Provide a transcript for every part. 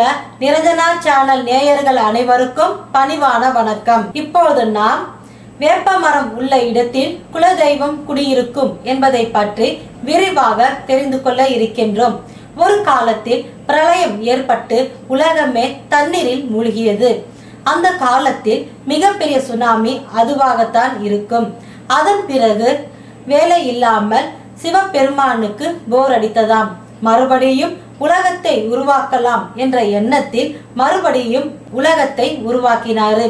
உள்ள நிரஞ்சனா சேனல் நேயர்கள் அனைவருக்கும் பணிவான வணக்கம். இப்போது நாம் வேப்ப மரம் உள்ள இடத்தில் குலதெய்வம் குடியிருக்கும் என்பதை பற்றி விரிவாக தெரிந்து கொள்ள இருக்கின்றோம். ஒரு காலத்தில் பிரளயம் ஏற்பட்டு உலகமே தண்ணீரில் மூழ்கியது. அந்த காலத்தில் மிகப்பெரிய சுனாமி அதுவாகத்தான் இருக்கும். அதன் பிறகு வேலை இல்லாமல் சிவபெருமானுக்கு போர் அடித்ததாம். மறுபடியும் உலகத்தை உருவாக்கலாம் என்ற எண்ணத்தில் மறுபடியும் உலகத்தை உருவாக்கினாரு.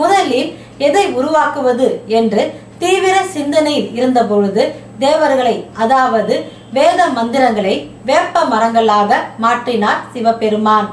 முதலில் எதை உருவாக்குவது என்று தீவிர சிந்தனையில் இருந்தபொழுது தேவர்களை அதாவது வேத மந்திரங்களை வேப்ப மரங்களாக மாற்றினார் சிவபெருமான்.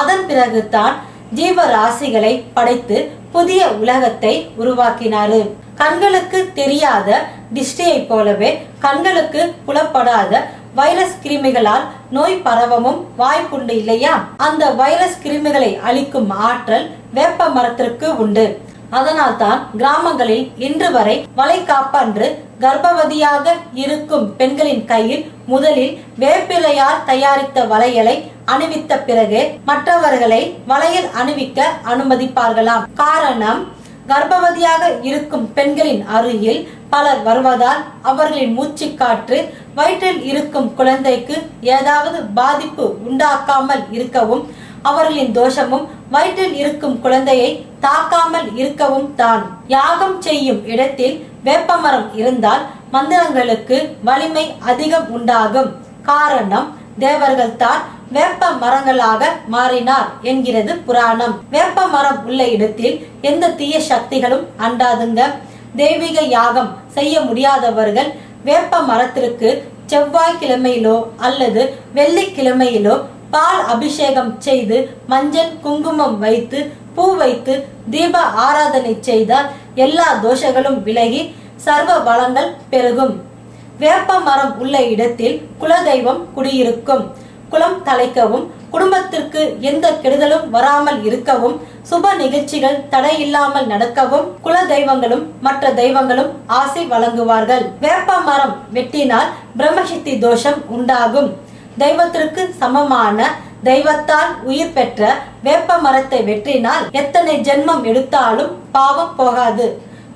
அதன் பிறகுதான் ஜீவராசிகளை படைத்து புதிய உலகத்தை உருவாக்கினாரு. கண்களுக்கு தெரியாத டிஸ்டியை போலவே கண்களுக்கு புலப்படாத வைரஸ் கிருமிகளால் நோய் பரவவும் வாய்ப்புண்டு இல்லையா? அந்த வைரஸ் கிருமிகளை அழிக்கும் ஆற்றல் வேப்ப மரத்திற்கு உண்டு. அதனால்தான் கிராமங்களில் இன்று வரை வளைகாப்பன்று கர்ப்பவதியாக இருக்கும் பெண்களின் கையில் முதலில் வேப்பிலையால் தயாரித்த வளையலை அணிவித்த பிறகு மற்றவர்களை வளையல் அணிவிக்க அனுமதிப்பார்களாம். காரணம் கர்ப்பவதியாக இருக்கும் பெண்களின் அருகில் பலர் வருவதால் அவர்களின் மூச்சு காற்று வயிற்றில் இருக்கும் குழந்தைக்கு ஏதாவது பாதிப்பு உண்டாக்காமல் இருக்கவும் அவர்களின் தோஷமும் வயிற்றில் இருக்கும் குழந்தையை தாக்காமல் இருக்கவும் தான். யாகம் செய்யும் இடத்தில் வேப்பமரம் இருந்தால் மந்திரங்களுக்கு வலிமை அதிகம் உண்டாகும். காரணம் தேவர்கள் தான் வேப்ப மரங்களாக மாறினார் என்கிறது புராணம். வேப்ப மரம் உள்ள இடத்தில் எந்த தீய சக்திகளும் அண்டாதுங்க. தெய்வீக யாகம் செய்ய முடியாதவர்கள் வேப்ப மரத்திற்கு செவ்வாய்க்கிழமையிலோ அல்லது வெள்ளிக்கிழமையிலோ பால் அபிஷேகம் செய்து மஞ்சள் குங்குமம் வைத்து பூ வைத்து தீப ஆராதனை செய்தால் எல்லா தோஷங்களும் விலகி சர்வ வளங்கள் பெருகும். வேப்ப மரம் உள்ள இடத்தில் குலதெய்வம் குடியிருக்கும். குலம் தலைக்கவும் குடும்பத்திற்கு எந்த கெடுதலும் வராமல் இருக்கவும் சுப நிகழ்ச்சிகள் தடையில்லாமல் நடக்கவும் குல தெய்வங்களும் மற்ற தெய்வங்களும் ஆசை வழங்குவார்கள். வேப்ப மரம் வெட்டினால் பிரம்மசக்தி தோஷம் உண்டாகும். தெய்வத்திற்கு சமமான தெய்வத்தால் உயிர் பெற்ற வேப்ப மரத்தை வெற்றினால் எத்தனை ஜென்மம் எடுத்தாலும் பாவம் போகாது.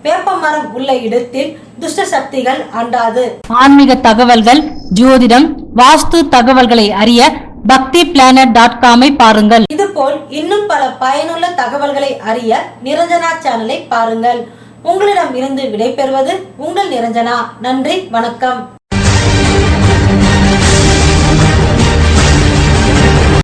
வேப்ப மரம் உள்ள இடத்தில் துஷ்ட சக்திகள் அண்டாது. ஆன்மீக தகவல்கள் ஜோதிடம் வாஸ்து தகவல்களை அறிய பக்தி பிளானட் டாட் காமை பாருங்கள். இதுபோல் இன்னும் பல பயனுள்ள தகவல்களை அறிய நிரஞ்சனா சேனலை பாருங்கள். உங்களிடம் இருந்து விடைபெறுவது உங்கள் நிரஞ்சனா. நன்றி வணக்கம்.